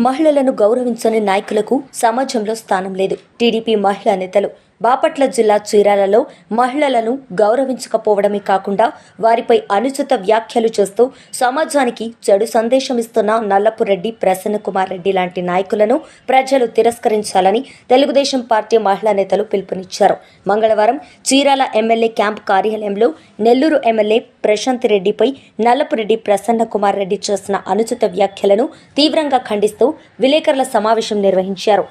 మహిళలను గౌరవించని నాయకులకు సమాజంలో స్థానం లేదు. టీడీపీ మహిళా నేతలు బాపట్ల జిల్లా చీరాలలో మహిళలను గౌరవించకపోవడమే కాకుండా వారిపై అనుచిత వ్యాఖ్యలు చేస్తూ సమాజానికి చెడు సందేశం ఇస్తున్న నల్లపురెడ్డి ప్రసన్నకుమార్ రెడ్డి లాంటి నాయకులను ప్రజలు తిరస్కరించాలని తెలుగుదేశం పార్టీ మహిళా నేతలు పిలుపునిచ్చారు. మంగళవారం చీరాల ఎమ్మెల్యే క్యాంప్ కార్యాలయంలో నెల్లూరు ఎమ్మెల్యే ప్రశాంత్ రెడ్డిపై నల్లపురెడ్డి ప్రసన్నకుమార్ రెడ్డి చేసిన అనుచిత వ్యాఖ్యలను తీవ్రంగా ఖండిస్తూ విలేకరుల సమావేశం నిర్వహించారు.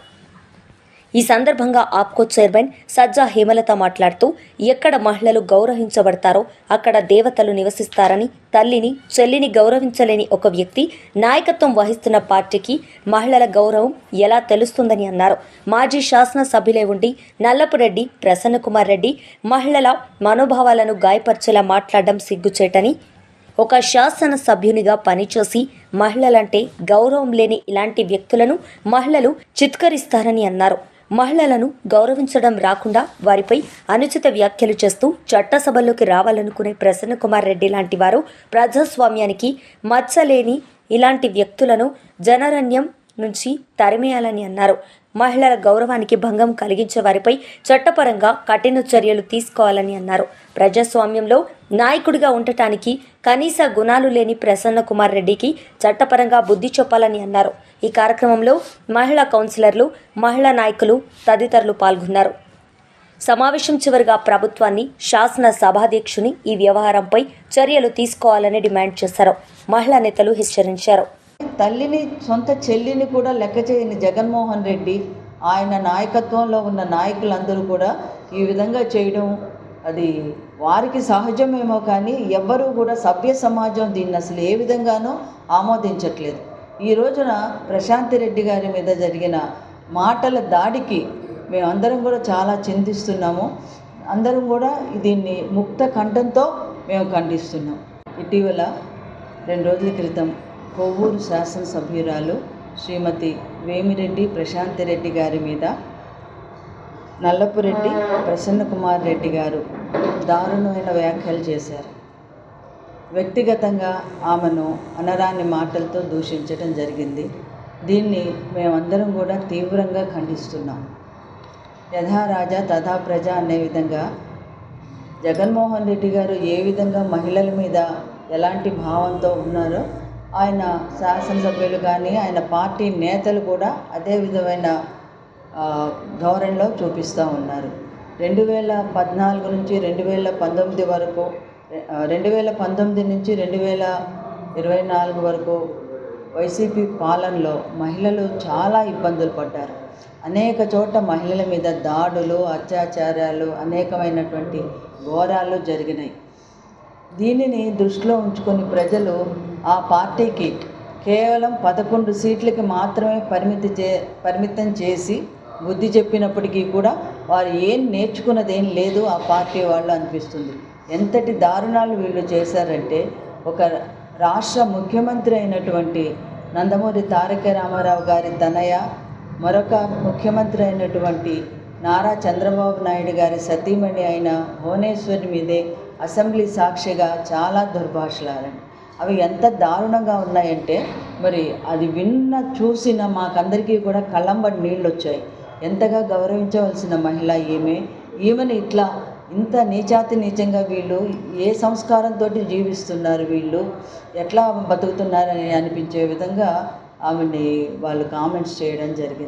ఈ సందర్భంగా ఆప్కో చైర్మన్ సజ్జా హేమలత మాట్లాడుతూ ఎక్కడ మహిళలు గౌరవించబడతారో అక్కడ దేవతలు నివసిస్తారని తల్లిని చెల్లిని గౌరవించలేని ఒక వ్యక్తి నాయకత్వం వహిస్తున్న పార్టీకి మహిళల గౌరవం ఎలా తెలుస్తుందని అన్నారు. మాజీ శాసనసభ్యులే ఉండి నల్లపురెడ్డి ప్రసన్నకుమార్ రెడ్డి మహిళల మనోభావాలను గాయపరిచేలా మాట్లాడడం సిగ్గుచేటని ఒక శాసన సభ్యునిగా పనిచేసి మహిళలంటే గౌరవం లేని ఇలాంటి వ్యక్తులను మహిళలు చిత్కరిస్తారని అన్నారు. మహిళలను గౌరవించడం రాకుండా వారిపై అనుచిత వ్యాఖ్యలు చేస్తూ చట్టసభల్లోకి రావాలనుకునే ప్రసన్న కుమార్ రెడ్డి లాంటి వారు ప్రజాస్వామ్యానికి మచ్చలేని ఇలాంటి వ్యక్తులను జనరణ్యం నుంచి తరిమేయాలని అన్నారు. మహిళల గౌరవానికి భంగం కలిగించే వారిపై చట్టపరంగా కఠిన చర్యలు తీసుకోవాలని అన్నారు. ప్రజాస్వామ్యంలో నాయకుడిగా ఉండటానికి కనీస గుణాలు లేని ప్రసన్న కుమార్ రెడ్డికి చట్టపరంగా బుద్ధి చెప్పాలని అన్నారు. ఈ కార్యక్రమంలో మహిళా కౌన్సిలర్లు మహిళా నాయకులు తదితరులు పాల్గొన్నారు. సమావేశం చివరిగా ప్రభుత్వాన్ని శాసన సభాధ్యక్షుని ఈ వ్యవహారంపై చర్యలు తీసుకోవాలని డిమాండ్ చేశారు. మహిళా నేతలు హెచ్చరించారు. తల్లిని సొంత చెల్లిని కూడా లెక్క చేయని జగన్మోహన్ రెడ్డి ఆయన నాయకత్వంలో ఉన్న నాయకులందరూ కూడా ఈ విధంగా చేయడం అది వారికి సహజమేమో కానీ ఎవ్వరూ కూడా సభ్య సమాజం దీన్ని అసలు ఏ విధంగానూ ఆమోదించట్లేదు. ఈ రోజున ప్రశాంతి రెడ్డి గారి మీద జరిగిన మాటల దాడికి మేమందరం కూడా చాలా చింతిస్తున్నాము. అందరం కూడా దీన్ని ముక్త కంఠంతో మేము ఖండిస్తున్నాం. ఇటీవల రెండు రోజుల క్రితం కొవ్వూరు శాసనసభ్యురాలు శ్రీమతి వేమిరెడ్డి ప్రశాంతి రెడ్డి గారి మీద నల్లపురెడ్డి ప్రసన్న కుమార్ రెడ్డి గారు దారుణమైన వ్యాఖ్యలు చేశారు. వ్యక్తిగతంగా ఆమెను అనరాని మాటలతో దూషించడం జరిగింది. దీన్ని మేమందరం కూడా తీవ్రంగా ఖండిస్తున్నాం. యథా రాజా తథా ప్రజ అనే విధంగా జగన్మోహన్ రెడ్డి గారు ఏ విధంగా మహిళల మీద ఎలాంటి భావంతో ఉన్నారో ఆయన శాసనసభ్యులు కానీ ఆయన పార్టీ నేతలు కూడా అదే విధమైన ధోరణిలో చూపిస్తూ ఉన్నారు. రెండు వేల పద్నాలుగు నుంచి రెండు వేల పంతొమ్మిది వరకు రెండు వేల పంతొమ్మిది నుంచి రెండు వేల ఇరవై నాలుగు వరకు వైసీపీ పాలనలో మహిళలు చాలా ఇబ్బందులు పడ్డారు. అనేక చోట మహిళల మీద దాడులు అత్యాచారాలు అనేకమైనటువంటి ఘోరాలు జరిగినాయి. దీనిని దృష్టిలో ఉంచుకొని ప్రజలు ఆ పార్టీకి కేవలం పదకొండు సీట్లకి మాత్రమే పరిమితి చే పరిమితం చేసి బుద్ధి చెప్పినప్పటికీ కూడా వారు ఏం నేర్చుకున్నదేం లేదు ఆ పార్టీ వాళ్ళు అనిపిస్తుంది. ఎంతటి దారుణాలు వీళ్ళు చేశారంటే ఒక రాష్ట్ర ముఖ్యమంత్రి అయినటువంటి నందమూరి తారక రామారావు గారి తనయ మరొక ముఖ్యమంత్రి అయినటువంటి నారా చంద్రబాబు నాయుడు గారి సతీమణి అయిన భువనేశ్వరి మీదే అసెంబ్లీ సాక్షిగా చాలా దుర్భాషలారండి. అవి ఎంత దారుణంగా ఉన్నాయంటే మరి అది విన్న చూసిన మాకందరికీ కూడా కళ్ళంబడి నీళ్ళు వచ్చాయి ఎంతగా గౌరవించవలసిన మహిళ ఈమె. ఈమెను ఇట్లా ఇంత నీచాతి నీచంగా వీళ్ళు ఏ సంస్కారంతో జీవిస్తున్నారు వీళ్ళు? ఎట్లా బతుకుతున్నారని అనిపించే విధంగా ఆమెని వాళ్ళు కామెంట్స్ చేయడం జరిగింది.